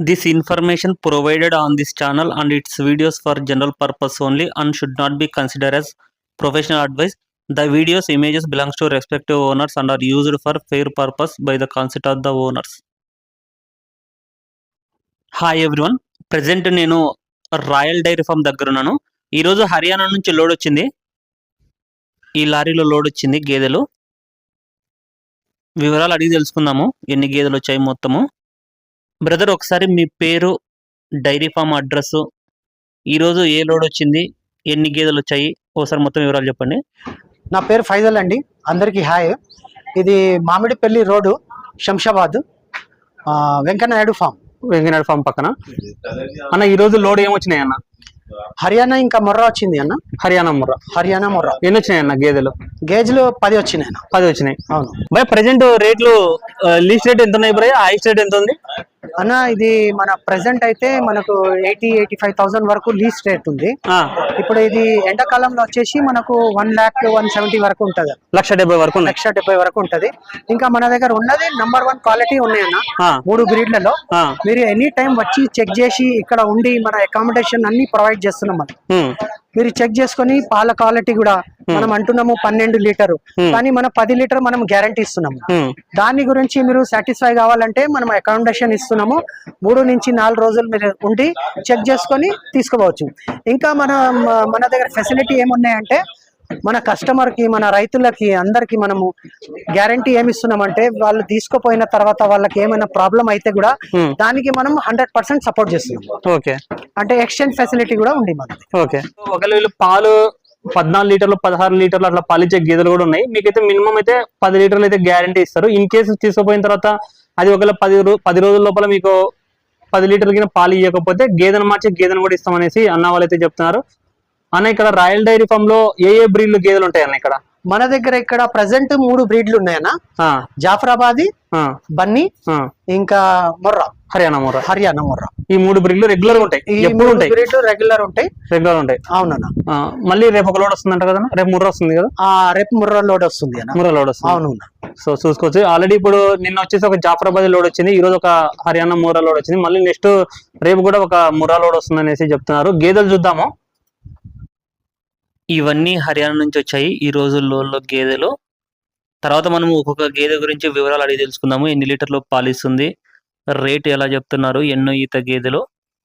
This information provided on this channel and its videos for general purpose only and should not be considered as professional advice. The videos images belongs to respective owners and are used for fair purpose by the consent of the owners. Hi everyone present నేను royal dairy farm దగ్గర ఉన్నాను ఈరోజు హర్యానా నుంచి load వచ్చింది ఈ లారీలో load వచ్చింది గేదెలు వివరాలు అడిగి తెలుసుకుందాము ఎన్ని గేదెలు వచ్చాయి మొత్తము బ్రదర్ ఒకసారి మీ పేరు డైరీ ఫామ్ అడ్రస్. ఈరోజు ఏ లోడ్ వచ్చింది? ఎన్ని గేదెలు వచ్చాయి? ఒకసారి మొత్తం వివరాలు చెప్పండి. నా పేరు ఫైజల్ అండి. అందరికీ హాయ్. ఇది మామిడిపల్లి రోడ్డు శంషాబాద్ ఆ, వెంకన్ననాయుడు ఫామ్. వెంకనాడు ఫామ్ పక్కన. అన్న ఈ రోజు లోడ్ ఏమొచ్చినాయి అన్న? హర్యానా ఇంకా మొర్రా వచ్చింది అన్న. హర్యానా ముర్ర. హర్యానా మొర్రా. ఎన్ని వచ్చినాయి అన్న గేదెలు? గేజ్లు పది వచ్చినాయి అన్న. పది వచ్చినాయి. అవును. బై ప్రజెంట్ రేట్లు లీస్ట్ రేట్ ఎంత ఉన్నాయి బ్రై హైస్ట్ రేట్ ఎంత ఉంది అన్న ఇది మన ప్రెసెంట్ అయితే మనకు ఎయిటీ ఎయిటీ ఫైవ్ థౌసండ్ వరకు లీజ్ రేట్ ఉంది. ఇప్పుడు ఇది ఎండాకాలంలో వచ్చేసి మనకు వన్ ల్యాక్ వన్ సెవెంటీ వరకు ఉంటుంది. లక్ష డెబ్బై వరకు లక్ష డెబ్బై వరకు ఉంటది. ఇంకా మన దగ్గర ఉన్నది నంబర్ వన్ క్వాలిటీ ఉన్నాయన్న మూడు గ్రీడ్లలో మీరు ఎనీ టైం వచ్చి చెక్ చేసి ఇక్కడ ఉండి మన అకామిడేషన్ అన్ని ప్రొవైడ్ చేస్తున్నాం మనం. మీరు చెక్ చేసుకొని పాల క్వాలిటీ కూడా మనం అంటున్నాము పన్నెండు లీటరు. Hmm. కానీ మన పది లీటర్ మనం గ్యారంటీ ఇస్తున్నాము. ఉమ్, దాని గురించి మీరు సాటిస్ఫై కావాలంటే మనం అకామిడేషన్ ఇస్తున్నాము. మూడు నుంచి నాలుగు రోజులు మీరు ఉండి చెక్ చేసుకొని తీసుకోవచ్చు ఇంకా మన మన దగ్గర ఫెసిలిటీ ఏమున్నాయంటే మన కస్టమర్కి మన రైతులకి అందరికి మనము గ్యారంటీ ఏమి ఇస్తున్నామంటే వాళ్ళు తీసుకుపోయిన తర్వాత వాళ్ళకి ఏమైనా ప్రాబ్లం అయితే కూడా దానికి మనం హండ్రెడ్ పర్సెంట్ సపోర్ట్ చేస్తున్నాం. ఓకే. అంటే ఎక్స్చేంజ్ ఫెసిలిటీ కూడా ఉంది మనది ఓకే. ఒకవేళ వీళ్ళు పాలు పద్నాలుగు లీటర్లు పదహారు లీటర్లు అట్లా పాలిచ్చే గేదెలు కూడా ఉన్నాయి. మీకైతే మినిమం అయితే పది లీటర్లు అయితే గ్యారంటీ ఇస్తారు. ఇన్ కేసు తీసుకుపోయిన తర్వాత అది ఒకవేళ పది పది రోజుల లోపల మీకు పది లీటర్ల కింద పాలు ఇవ్వకపోతే గేదెను మార్చి గేదెను కూడా ఇస్తామనేసి అన్న వాళ్ళు అయితే చెప్తున్నారు. అన్న ఇక్కడ రాయల్ డైరీ ఫామ్లో ఏ ఏ బ్రీడ్లు గేదెలు ఉంటాయి అన్న ఇక్కడ? మన దగ్గర ఇక్కడ ప్రజెంట్ మూడు బ్రీడ్లు ఉన్నాయన్న ఆ, జాఫరాబాది బన్నీ. ఇంకా మొర్రా. హర్యానా మొర్ర. హర్యానా మొర్రా. ఈ మూడు బ్రీడ్లు రెగ్యులర్గా ఉంటాయి. ఎప్పుడు ఉంటాయి? బ్రీడ్లు రెగ్యులర్ ఉంటాయి. రెగ్యులర్ ఉంటాయి. అవునన్న. మళ్ళీ రేపు ఒక లోడ్ వస్తుందంట కదా రేపు ముర్ర వస్తుంది కదా? ఆ రేపు ముర్రా లోడ్ వస్తుంది అన్న. ముర్ర లోడ్ వస్తుంది. అవును సో చూసుకోవచ్చు. ఆల్రెడీ ఇప్పుడు నిన్న వచ్చేసి ఒక జాఫరాబాద్ లోడ్ వచ్చింది. ఈ రోజు ఒక హర్యానా మూరా లోడ్ వచ్చింది. మళ్ళీ నెక్స్ట్ రేపు కూడా ఒక ముర్రా లోడ్ వస్తుంది అనేసి చెప్తున్నారు. గేదెలు చూద్దాము. ఇవన్నీ హర్యానా నుంచి వచ్చాయి. ఈ రోజుల్లో గేదెలు. తర్వాత మనం ఒక్కొక్క గేదె గురించి వివరాలు అడిగి తెలుసుకుందాము. ఎన్ని లీటర్లు పాలిస్తుంది రేట్ ఎలా చెప్తున్నారు? ఎన్నో ఈత గేదెలు?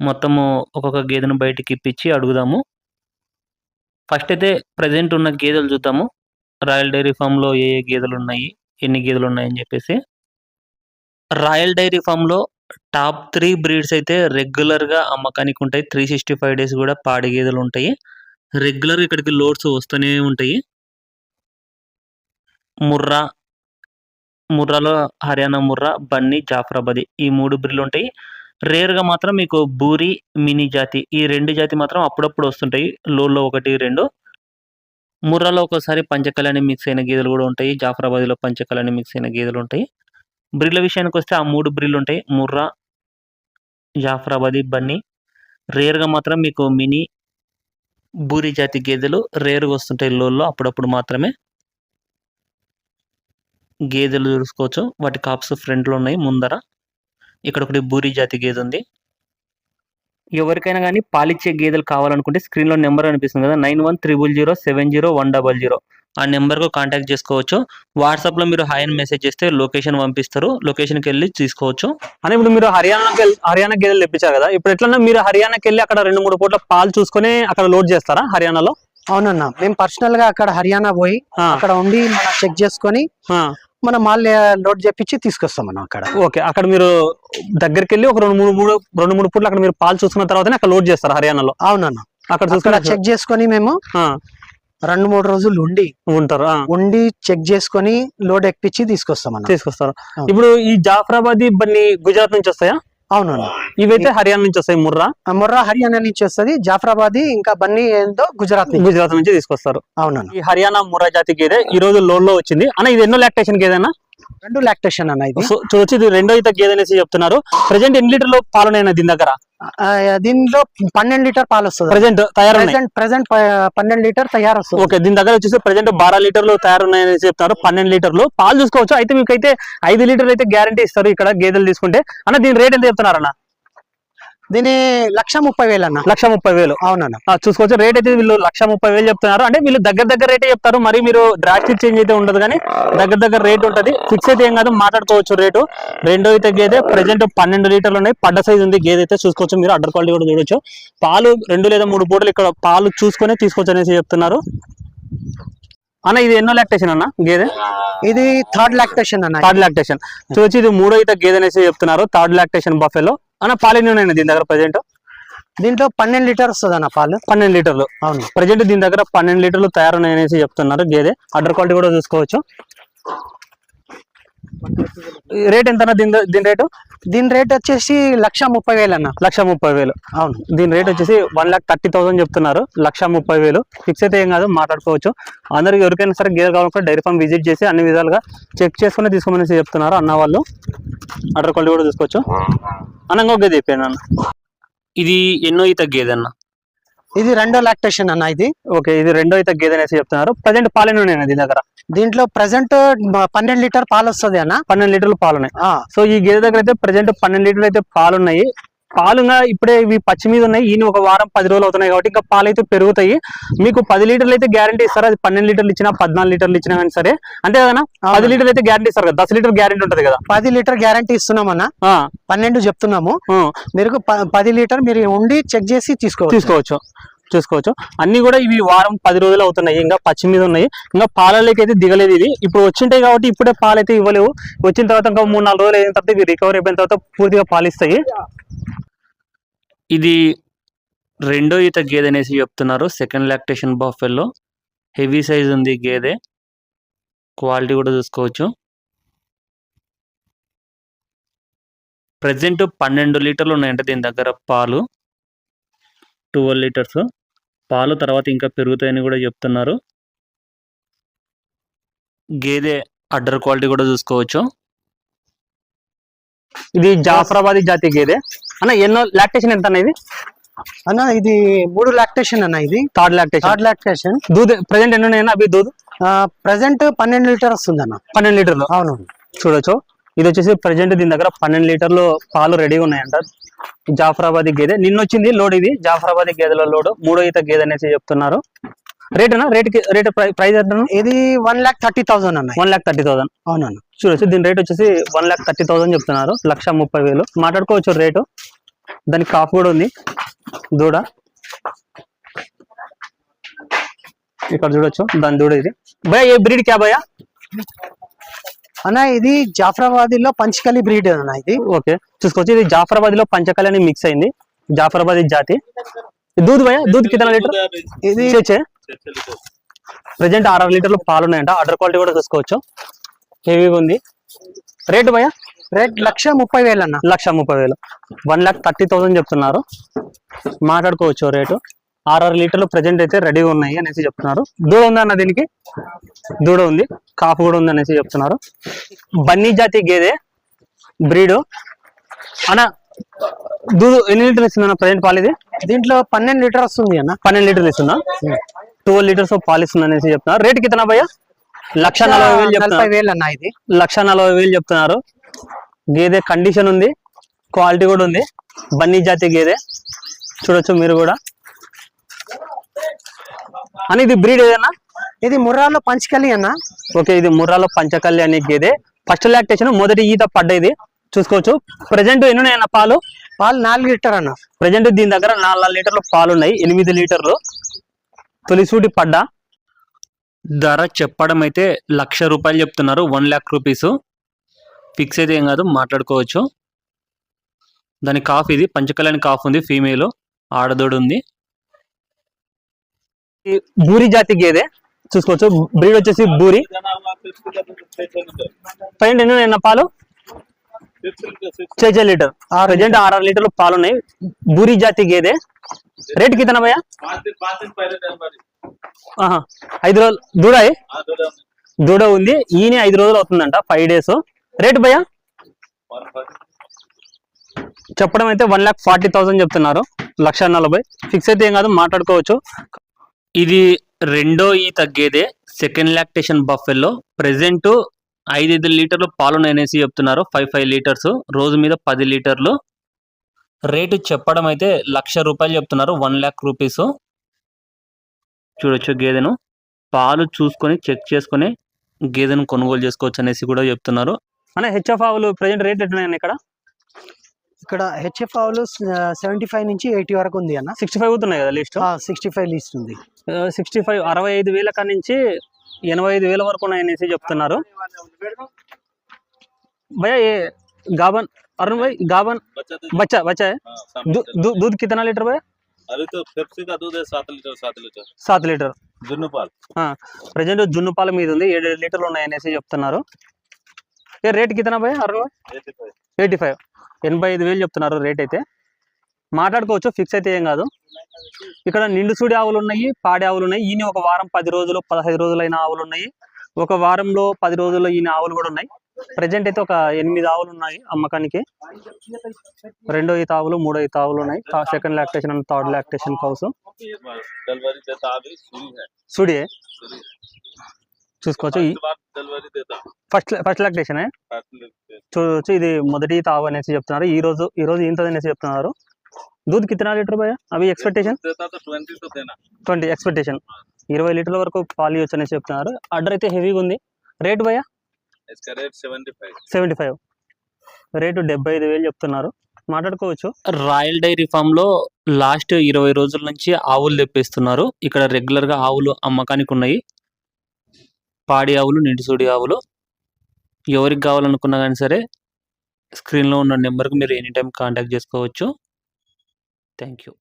మొత్తము ఒక్కొక్క గేదెను బయటికి ఇప్పించి అడుగుదాము. ఫస్ట్ అయితే ప్రజెంట్ ఉన్న గేదెలు చూద్దాము. రాయల్ డైరీ ఫామ్లో ఏ ఏ గేదెలు ఉన్నాయి? ఎన్ని గేదెలు ఉన్నాయని చెప్పేసి. రాయల్ డైరీ ఫామ్లో టాప్ త్రీ బ్రీడ్స్ అయితే రెగ్యులర్గా అమ్మకానికి ఉంటాయి. త్రీ సిక్స్టీ ఫైవ్ డేస్ కూడా పాడి గేదెలు ఉంటాయి. రెగ్యులర్ ఇక్కడికి లోడ్స్ వస్తూనే ఉంటాయి. ముర్రా ముర్రాలో హర్యానా ముర్రా బన్నీ జాఫరాబాది ఈ మూడు బ్రిల్లు ఉంటాయి. రేర్గా మాత్రం మీకు బూరి మినీ జాతి ఈ రెండు జాతి మాత్రం అప్పుడప్పుడు వస్తుంటాయి. లోల్లో ఒకటి రెండు. ముర్రాలో ఒకసారి పంచకళ్యాణి మిక్స్ అయిన గేదెలు కూడా ఉంటాయి. జాఫరాబాద్లో పంచకళ్యాణి మిక్స్ అయిన గేదెలు ఉంటాయి. బ్రిడ్ల విషయానికి వస్తే ఆ మూడు బ్రిల్లు ఉంటాయి. ముర్రా జాఫరాబాది బన్నీ. రేర్గా మాత్రం మీకు మినీ బూరి జాతి గేదెలు రేరుగా వస్తుంటాయి లోల్లో. అప్పుడప్పుడు మాత్రమే గేదెలు చూసుకోవచ్చు. వాటి కాప్స్ ఫ్రంట్లో ఉన్నాయి ముందర. ఇక్కడ ఒకటి బూరి జాతి గేదె ఉంది. ఎవరికైనా కానీ పాలిచ్చే గేదెలు కావాలనుకుంటే స్క్రీన్లో నెంబర్ అనిపిస్తుంది కదా nine one triple zero seven zero one double zero ఆ నెంబర్కు కాంటాక్ట్ చేసుకోవచ్చు. వాట్సాప్లో మీరు హాయ్ అని మెసేజ్ చేస్తే లొకేషన్ పంపిస్తారు. లొకేషన్కి వెళ్ళి తీసుకోవచ్చు. అని ఇప్పుడు మీరు హర్యానాకి వెళ్ళి- హర్యానా గేదెలు తెప్పించారు కదా ఇప్పుడు ఎట్లన్నా మీరు హర్యానాకి వెళ్ళి అక్కడ రెండు మూడు పూట్ల పాలు చూసుకొని అక్కడ లోడ్ చేస్తారా హర్యానాలో? అవునన్న మేము పర్సనల్గా అక్కడ హర్యానా పోయి అక్కడ ఉండి మనం చెక్ చేసుకొని మనం మాల్ లోడ్ చేపించి తీసుకొస్తాం మనం అక్కడ. ఓకే అక్కడ మీరు దగ్గరికి వెళ్ళి ఒక రెండు మూడు మూడు రెండు మూడు పూట్లు అక్కడ మీరు పాలు చూసుకున్న తర్వాతనే అక్కడ లోడ్ చేస్తారు హర్యానాలో? అవునన్న. అక్కడ చూసుకుని చెక్ చేసుకొని మేము రెండు మూడు రోజులు ఉండి ఉంటారు ఉండి చెక్ చేసుకొని లోడ్ ఎక్కించి తీసుకొస్తాం తీసుకొస్తారు. ఇప్పుడు ఈ జాఫరాబాద్ బన్ని గుజరాత్ నుంచి వస్తాయా? అవునన్న ఇవైతే హర్యానా నుంచి వస్తాయి ముర్రా. మొర్రా హర్యానా నుంచి వస్తుంది జాఫరాబాద్ ఇంకా బన్నీ ఏందో గుజరాత్ గుజరాత్ నుంచి తీసుకొస్తారు. అవునన్న ఈ హర్యానా ముర్రా జాతి గేదె ఈ రోజు లోడ్లో వచ్చింది. అన్న ఇది ఎన్నో లాక్టేషన్ గేదెనా రెండు లాక్టేషన్ అన్న ఇది. చూడొచ్చు ఇది రెండో ఈత గేదె అనేసి చెప్తున్నారు. ప్రజెంట్ ఎన్ని లీటర్లు పాలున్నాయి దీని దగ్గర? దీనిలో పన్నెండు లీటర్ పాలు వస్తుంది. ప్రజెంట్ తయారున్నాయి. ప్రెసెంట్ ప్రెసెంట్ పన్నెండు లీటర్ తయారు వస్తుంది. ఓకే దీని దగ్గర వచ్చేసి ప్రజెంట్ బారా లీటర్లు తయారున్నాయని చెప్తారు పన్నెండు లీటర్లు. పాలు చూసుకోవచ్చు. అయితే మీకు అయితే ఐదు లీటర్లు అయితే గ్యారంటీ ఇస్తారు ఇక్కడ గేదెలు తీసుకుంటే. అన్న దీని రేట్ ఎంత చెప్తున్నారన్న దీని లక్ష ముప్పై వేలు అన్న. లక్ష ముప్పై వేలు. అవునన్న. చూసుకోవచ్చు. రేట్ అయితే వీళ్ళు లక్ష ముప్పై వేలు చెప్తున్నారు. అంటే వీళ్ళు దగ్గర దగ్గర రేటే చెప్తారు. మరి మీరు డ్రాస్టిక్ చేంజ్ అయితే ఉండదు కానీ దగ్గర దగ్గర రేట్ ఉంటది. ఫిక్స్ అయితే ఏం కాదు మాట్లాడుకోవచ్చు రేటు రెండో అయితే గేదె ప్రజెంట్ పన్నెండు లీటర్లు ఉన్నాయి. పడ్డ సైజ్ ఉంది గేదె అయితే చూసుకోవచ్చు. మీరు అడ్డర్ క్వాలిటీ కూడా చూడొచ్చు. పాలు రెండు లేదా మూడు పూటలు ఇక్కడ పాలు చూసుకొని తీసుకోవచ్చు అనేసి చెప్తున్నారు. అన్న ఇది ఎన్నో లాక్టేషన్ అన్న గేదె? ఇది థర్డ్ లాక్టేషన్ అన్న. థర్డ్ లాక్టేషన్ చూసి ఇది మూడో అయితే గేదె అనేసి చెప్తున్నారు. థర్డ్ లాక్టేషన్ బఫెలో అన్న పాలు ఎన్ని ఉన్నాయి దీని దగ్గర ప్రజెంట్ దీంట్లో పన్నెండు లీటర్ వస్తుంది అన్న పాలు. పన్నెండు లీటర్లు. అవును. ప్రజెంట్ దీని దగ్గర పన్నెండు లీటర్లు తయారున్నాయనేసి చెప్తున్నారు. గేదె అడ్డర్ క్వాలిటీ కూడా చూసుకోవచ్చు. రేట్ ఎంత దీని దీని రేటు దీని రేట్ వచ్చేసి లక్ష ముప్పై వేలు అన్న. లక్ష ముప్పై వేలు. అవును. దీని రేట్ వచ్చేసి వన్ లాక్ థర్టీ థౌసండ్ చెప్తున్నారు. లక్ష ముప్పై వేలు. ఫిక్స్ అయితే ఏం కాదు మాట్లాడుకోవచ్చు. అందరికి ఎవరికైనా సరే గేదె కావాలనుకుంటే డైరీ ఫామ్ విజిట్ చేసి అన్ని విధాలుగా చెక్ చేసుకుని తీసుకోమనేసి చెప్తున్నారు అన్న వాళ్ళు. అడ్డర్ క్వాలిటీ కూడా చూసుకోవచ్చు. చెప్పాను అన్న. ఇది ఎన్నో ఈత గేదె అన్న. ఇది రెండో లాక్టేషన్ అన్న ఇది. ఓకే ఇది రెండో అయితే గేదె అనేసి చెప్తున్నారు. ప్రజెంట్ పాలెన్ ఉన్నాయి దీని దగ్గర? దీంట్లో ప్రజెంట్ పన్నెండు లీటర్ పాలు వస్తుంది అన్న. పన్నెండు లీటర్లు పాలు ఉన్నాయి సో ఈ గేదె దగ్గర అయితే ప్రజెంట్ పన్నెండు లీటర్లు అయితే పాలు ఉన్నాయి పాలుగా ఇప్పుడే ఇవి పచ్చి మీద ఉన్నాయి ఈయన ఒక వారం పది రోజులు అవుతున్నాయి కాబట్టి ఇంకా పాలు అయితే పెరుగుతాయి. మీకు పది లీటర్లు అయితే గ్యారంటీ ఇస్తారు? అది పన్నెండు లీటర్లు ఇచ్చినా పద్నాలుగు లీటర్లు ఇచ్చినా కానీ సరే. అంతే కదా పది లీటర్లు అయితే గ్యారంటీ ఇస్తారు కదా? దశ లీటర్ గ్యారంటీ ఉంటుంది కదా? పది లీటర్ గ్యారంటీ ఇస్తున్నాం అన్న. పన్నెండు చెప్తున్నాము. మీరు పది లీటర్ మీరు ఉండి చెక్ చేసి తీసుకోవచ్చు. తీసుకోవచ్చు. చూసుకోవచ్చు. అన్ని కూడా ఇవి వారం పది రోజులు అవుతున్నాయి. ఇంకా పచ్చి మీద ఉన్నాయి ఇంకా పాలలోకి అయితే దిగలేదు ఇది. ఇప్పుడు వచ్చింటాయి కాబట్టి ఇప్పుడే పాలు అయితే ఇవ్వలేవు. వచ్చిన తర్వాత ఇంకా మూడు నాలుగు రోజులు అయిన తర్వాత ఇవి రికవర్ అయిపోయిన తర్వాత పూర్తిగా పాలిస్తాయి. ఇది రెండో ఈత గేదె అనేసి చెప్తున్నారు. Second lactation buffalo. Heavy size ఉంది గేదె. క్వాలిటీ కూడా చూసుకోవచ్చు. ప్రజెంట్ పన్నెండు లీటర్లు ఉన్నాయంటే దీని దగ్గర పాలు. Twelve litres. పాలు తర్వాత ఇంకా పెరుగుతాయని కూడా చెప్తున్నారు. గేదె అడ్డర్ క్వాలిటీ కూడా చూసుకోవచ్చు. ఇది జాఫరాబాదీ జాతి గేదె. అన్న ఎన్నో లాక్టేషన్ ఎంత అనేది అన్న ఇది మూడు లాక్టేషన్ అన్న ఇది. థర్డ్ లాక్టేషన్ థర్డ్ లాక్టేషన్ దూద్ ప్రజెంట్ ఎన్ని ఉన్నాయన్న అవి దూద్? ప్రజెంట్ పన్నెండు లీటర్ వస్తుంది అన్న. పన్నెండు లీటర్లు. అవును. చూడొచ్చు. ఇది వచ్చేసి ప్రజెంట్ దీని దగ్గర పన్నెండు లీటర్లు పాలు రెడీగా ఉన్నాయంట. జాఫరాబాదీ గేదె. నిన్న వచ్చింది లోడ్ ఇది. జాఫరాబాదీ గేదెల లోడ్. మూడో ఈత గేదె అనేసి చెప్తున్నారు. రేట్ అన్న? రేట్ రేట్ ప్రైస్ ఎంత ఇది వన్ లాక్ థర్టీ థౌసండ్ అన్న. One lakh thirty thousand. అవునన్న. చూడొచ్చు. దీని రేట్ వచ్చేసి వన్ లాక్ థర్టీ థౌసండ్ చెప్తున్నారు. లక్ష ముప్పై వేలు. మాట్లాడుకోవచ్చు రేటు దానికి కాఫ్ కూడా ఉంది. దూడ. ఇక్కడ చూడొచ్చు. దాని దూడ ఇది. భయ ఏ బ్రీడ్ క్యా భయ అన్న ఇది జాఫరాబాదీలో పంచకలి బ్రీడ్ అన్న ఇది. ఓకే. చూసుకోవచ్చు. ఇది జాఫరాబాద్లో పంచకళ్యాణి మిక్స్ అయింది. జాఫరాబాద్ జాతి. దూద్ భయ దూద్ కితన లీటర్? ఇది ప్రజెంట్ ఆరు లీటర్లు పాలు ఉన్నాయంట ఆర్డర్ క్వాలిటీ కూడా చూసుకోవచ్చు. హెవీగా ఉంది. రేటు భయ రేట్ లక్ష ముప్పై వేలు అన్న. లక్ష ముప్పై వేలు. వన్ లాక్ థర్టీ థౌసండ్ చెప్తున్నారు. మాట్లాడుకోవచ్చు రేటు. ఆరు లీటర్లు ప్రజెంట్ అయితే రెడీగా ఉన్నాయి అనేసి చెప్తున్నారు. దూడ ఉంది అన్న దీనికి? దూడ ఉంది. కాపు కూడా ఉంది అనేసి చెప్తున్నారు. బన్నీ జాతి గేదె బ్రీడు. అన్న దూడు ఎన్ని లీటర్లు ఇస్తుంది అన్న ప్రజెంట్ పాలు ఇది? దీంట్లో పన్నెండు లీటర్ వస్తుంది అన్న. పన్నెండు లీటర్లు ఇస్తుందా? ట్వెల్వ్ లీటర్స్ పాలు ఇస్తుంది అనేసి చెప్తున్నారు. రేట్ కితనా భయ్య? లక్ష నలభై వేలు చెప్తున్నారు. వేలు అన్న ఇది. లక్ష నలభై వేలు చెప్తున్నారు. గేదె కండిషన్ ఉంది క్వాలిటీ కూడా ఉంది. బన్నీ జాతి గేదె చూడొచ్చు మీరు కూడా. అని ఇది బ్రీడ్ ఏదన్నా? ఇది ముర్రాలో పంచకలి అన్న. ఓకే ఇది ముర్రాలో పంచకల్లి అనే గేదె. ఫస్ట్ లాక్టేషన్ మొదటి ఈత పడ్డది చూసుకోవచ్చు. ప్రజెంట్ ఎన్ని ఉన్నాయన్న పాలు? పాలు నాలుగు లీటర్ అన్న. ప్రజెంట్ దీని దగ్గర నాలుగు లీటర్లు పాలు ఉన్నాయి. ఎనిమిది లీటర్లు. తొలిసూటి పడ్డా. ధర చెప్పడం అయితే లక్ష రూపాయలు చెప్తున్నారు. One lakh rupees. ఫిక్స్ అయితే ఏం కాదు మాట్లాడుకోవచ్చు. దాని కాఫ్ ఇది పంచకళ్యాణి కాఫ్ ఉంది ఫీమేల్ ఆడదోడు ఉంది. బూరి జాతి గేదె చూసుకోవచ్చు. బ్రీడ్ వచ్చేసి బూరి. పైన ఎన్ని ఉన్నాయి పాలు? చే లీటర్. ప్రజెంట్ ఆరు లీటర్లు పాలు ఉన్నాయి. బూరి జాతి గేదె. రేట్ కితన భయ ఆహా. ఐదు రోజులు దూడ దూడ ఉంది. ఈయన ఐదు రోజులు అవుతుందంట ఫైవ్ డేస్ రేట్ భయ చెప్పడం అయితే వన్ లాక్ ఫార్టీ థౌసండ్ చెప్తున్నారు. లక్ష నలభై. ఫిక్స్ అయితే ఏం కాదు మాట్లాడుకోవచ్చు. ఇది రెండో ఈ తగ్గేదే. సెకండ్ లాక్టేషన్ బఫెల్లో ప్రెసెంట్ ఐదైదు లీటర్లు పాలు అనేసి చెప్తున్నారు. ఫైవ్ ఫైవ్ లీటర్స్ రోజు మీద పది లీటర్లు. రేటు చెప్పడం అయితే లక్ష రూపాయలు చెప్తున్నారు. వన్ ల్యాక్ రూపీస్ చూడొచ్చు గేదెను. పాలు చూసుకొని చెక్ చేసుకొని గేదెను కొనుగోలు చేసుకోవచ్చు అనేసి కూడా చెప్తున్నారు. అనే హెచ్ఎఫ్ ఆవులు ప్రజెంట్ రేట్ ఎట్లున్నాయి ఇక్కడ ఇక్కడ హెచ్ఎఫ్ ఆవులు సెవెంటీ ఫైవ్ నుంచి ఎయిటీ వరకు ఉంది అన్న సిక్స్టీ ఫైవ్ అవుతున్నాయి కదా లిస్ట్ సిక్స్టీ ఫైవ్ లిస్ట్ ఉంది సిక్స్టీ ఫైవ్ అరవై ఐదు వేల కాడ నుంచి ఎనభై ఐదు వేల వరకు ఉన్నాయనేసి చెప్తున్నారు भैया ये गाबन अरुण भाई गाबन बच्चा तो बच्चा बच्चा है हाँ, सामने दू, से। दू, दूध कितना लीटर भैया अभी तो पेप्सी का दूध है सात लीटर सात लीटर సాత్ లీటర్ जुन्नू పాల్ ప్రజెంట్ జున్ను పాల మీద ఉంది ఏడు లీటర్లు ఉన్నాయనేసి చెప్తున్నారు ఏ రేట్ కితనా భయ అరవై? Eighty five. ఎనభై ఐదు వేలు చెప్తున్నారు రేట్ అయితే. మాట్లాడుకోవచ్చు ఫిక్స్ అయితే ఏం కాదు. ఇక్కడ నిండు సూడి ఆవులు ఉన్నాయి పాడి ఆవులు ఉన్నాయి. ఈయన ఒక వారం పది రోజులు పదహైదు రోజులైన ఆవులు ఉన్నాయి. ఒక వారంలో పది రోజుల్లో ఈయన ఆవులు కూడా ఉన్నాయి. ప్రజెంట్ అయితే ఒక ఎనిమిది ఆవులు ఉన్నాయి అమ్మకానికి. రెండో ఈత ఆవులు మూడో ఈత ఆవులు ఉన్నాయి. Second lactation and third lactation cows సుడి చూసుకోవచ్చు. ఫస్ట్ ఫస్ట్ లాక్టేషన్ చూడొచ్చు ఇది మొదటి తావు అనేసి చెప్తున్నారు. ఈ రోజు ఈ రోజు ఇంతది అనేసి చెప్తున్నారు. దూద్ కిత్తనా లీటర్ భయ అవి ఎక్స్పెక్టేషన్ ట్వంటీ ఎక్స్పెక్టేషన్ ఇరవై లీటర్ల వరకు పాలు ఇవ్వచ్చు అనేసి చెప్తున్నారు. ఆర్డర్ అయితే హెవీగా ఉంది. రేట్ భయ సెవెంటీ ఫైవ్. రేటు డెబ్బై ఐదు వేలు చెప్తున్నారు. మాట్లాడుకోవచ్చు. రాయల్ డైరీ ఫామ్లో లాస్ట్ ఇరవై రోజుల నుంచి ఆవులు తెప్పిస్తున్నారు. ఇక్కడ రెగ్యులర్గా ఆవులు అమ్మకానికి ఉన్నాయి. పాడి ఆవులు నిండుసూడి ఆవులు. ఎవరికి కావాలనుకున్నా కానీ సరే స్క్రీన్లో ఉన్న నెంబర్కి మీరు ఎనీ టైం కాంటాక్ట్ చేసుకోవచ్చు. Thank you